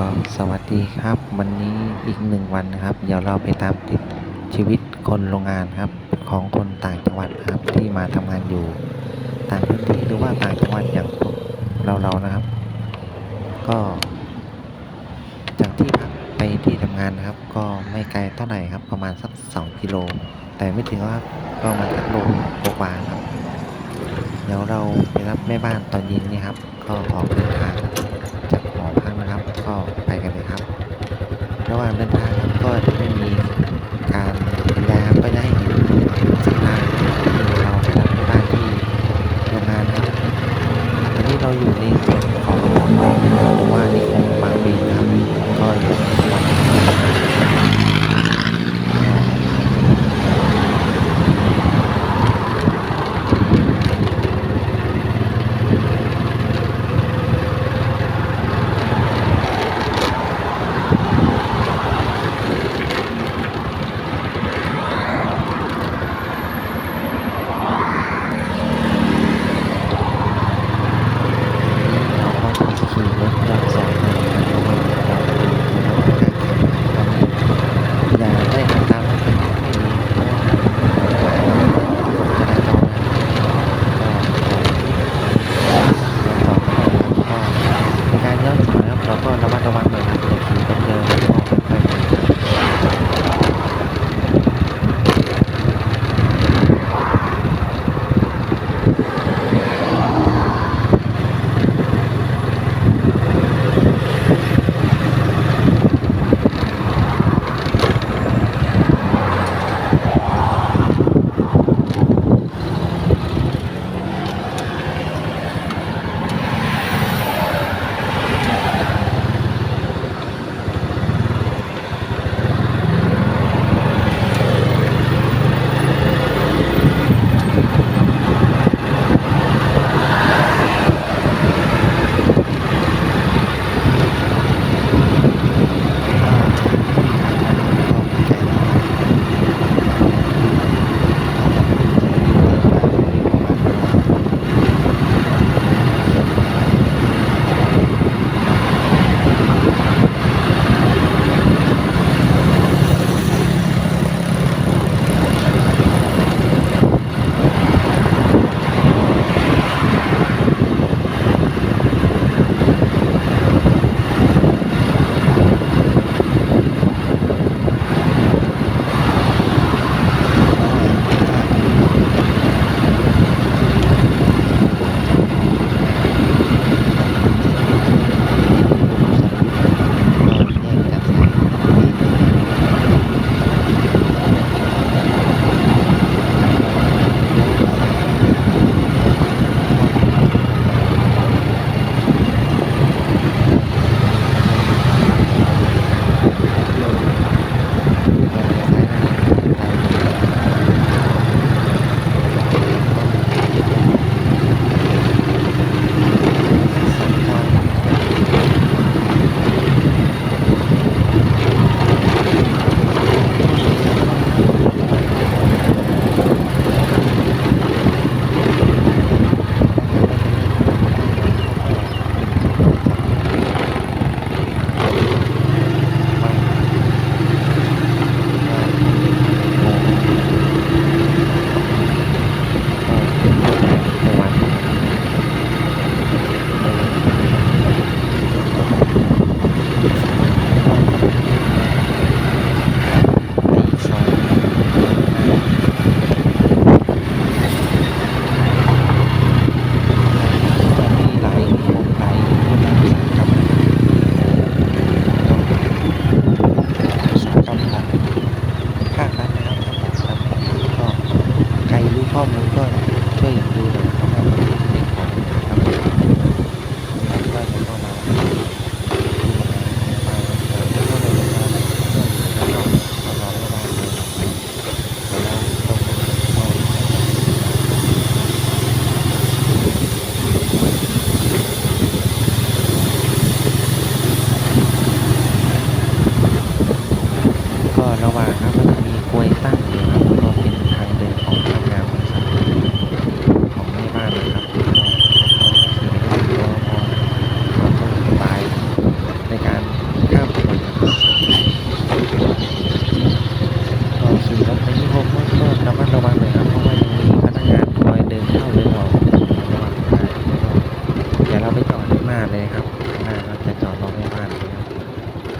ก็สวัสดีครับ วันนี้อีกหนึ่งวันนะครับ เดี๋ยวเราไปตามติดชีวิตคนโรงงานครับ ของคนต่างจังหวัดครับที่มาทำงานอยู่ ต่างพื้นที่หรือว่าต่างจังหวัดอย่างพวกเราเราๆนะครับ ก็ จากที่พักไปที่ทำงานนะครับ ก็ไม่ไกลเท่าไหร่ครับ ประมาณสักสองกิโล แต่ไม่ถึงว่าก็ประมาณสักโลกว่าครับ เดี๋ยวเราไปรับแม่บ้านตอนเย็นนี่ครับ ก็ออกเดินทาง Laksa.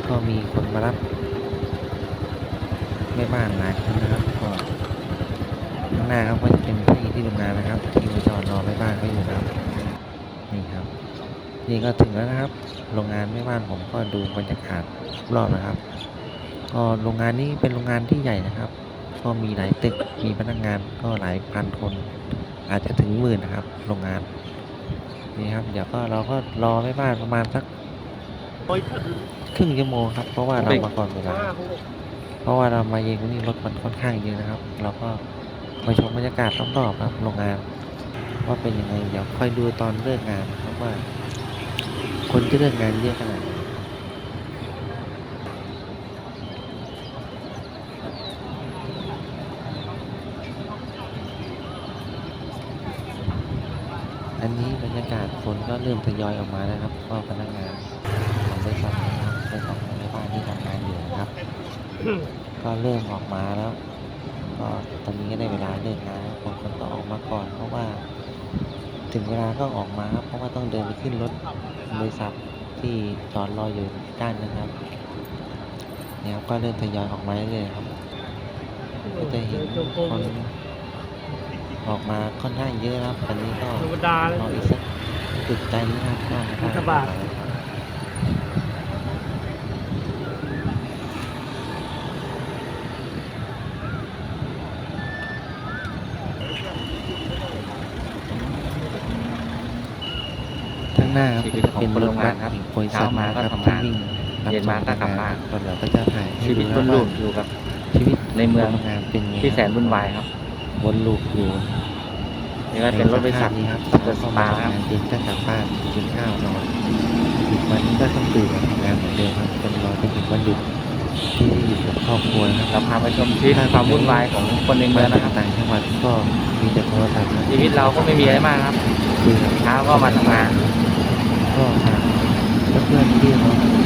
ก็มีคนมารับแม่บ้านหลายคนนะครับก็ข้างหน้าครับก็จะเป็นที่ที่ทำงานนะครับ ที่มาจอดรอแม่บ้านก็อยู่นะครับนี่ครับ นี่ก็ถึงแล้วนะครับ โรงงานแม่บ้านผมก็ดูบรรยากาศรอบนะครับ ก็โรงงานนี้เป็นโรงงานที่ใหญ่นะครับ ก็มีหลายตึกมีพนักงานก็หลายพันคน อาจจะถึงหมื่นนะครับ โรงงานนี่ครับ เดี๋ยวก็เราก็รอแม่บ้านประมาณสัก ครึ่งชั่วโมงครับ เพราะว่าเรามาก่อนเวลา เพราะว่าเรามาเองนี่รถมันค่อนข้างเยอะนะครับ เราก็มาชมบรรยากาศรอบๆครับโรงงาน ว่าเป็นยังไงเดี๋ยวค่อยดูตอนเลิกงานนะครับว่า คนจะเลิกงานเยอะขนาดไหนอันนี้บรรยากาศคนก็เริ่มทยอยออกมาแล้วครับก็พนักงานของบริษัท ก็เริ่มออกมาแล้ว ก็ตอนนี้ก็ได้เวลาเลิกงานแล้วบางคนก็ออกมาก่อน เพราะว่า ถึงเวลาก็ออกมาครับเพราะว่าต้องเดินไปขึ้นรถบริษัทที่จอดรออยู่ด้านนะครับเนี่ยครับก็เริ่มทยอยออกมาเรื่อยๆครับ ก็จะเห็นคนออกมาค่อนข้างเยอะครับตอนนี้ก็ธรรมดาเลยรออีกสักจุดใจนึงครับก็ไม่ได้ รัฐบาล ข้าง หน้าครับชีวิตจะเป็นของคนรถโรงบังาสนครับบริษัทเช้ามาก็นะครับทำงานที่วิ่งรับเย็นมาก็กลับบ้านก็เดี๋ยวก็จะถ่ายให้ชีวิตดูวุ่นนะลูว่ากอยู่กับชีวิตในเมืองคนทำงานเป็นไงที่แสนวุ่นวายครับวนลูปอยู่นี่ก็เป็นรถบริษัทในสภาพนี้ครับเกิดสเข้าปามาครับทำงานเย็นก็กลับบ้านกินข้าวนอนอีกวันนี้ก็ต้องตื่นมาทำงานเหมือนเดิมครับจนรอไปถึงวันหยุดที่ได้อยู่กับครอบครัวนะครับเราพาไปชมชีวิตความวุ่นวายของคนในเมืมาองจานะกครับต่างจังหวัดก็มีแต่โทรศัพท์คบชีวิตเราก็ไม่มีอะไรมากครับคุยกับเช้าก็มาทำงาน ก็ฝากเพื่อนๆที่น้องที่มา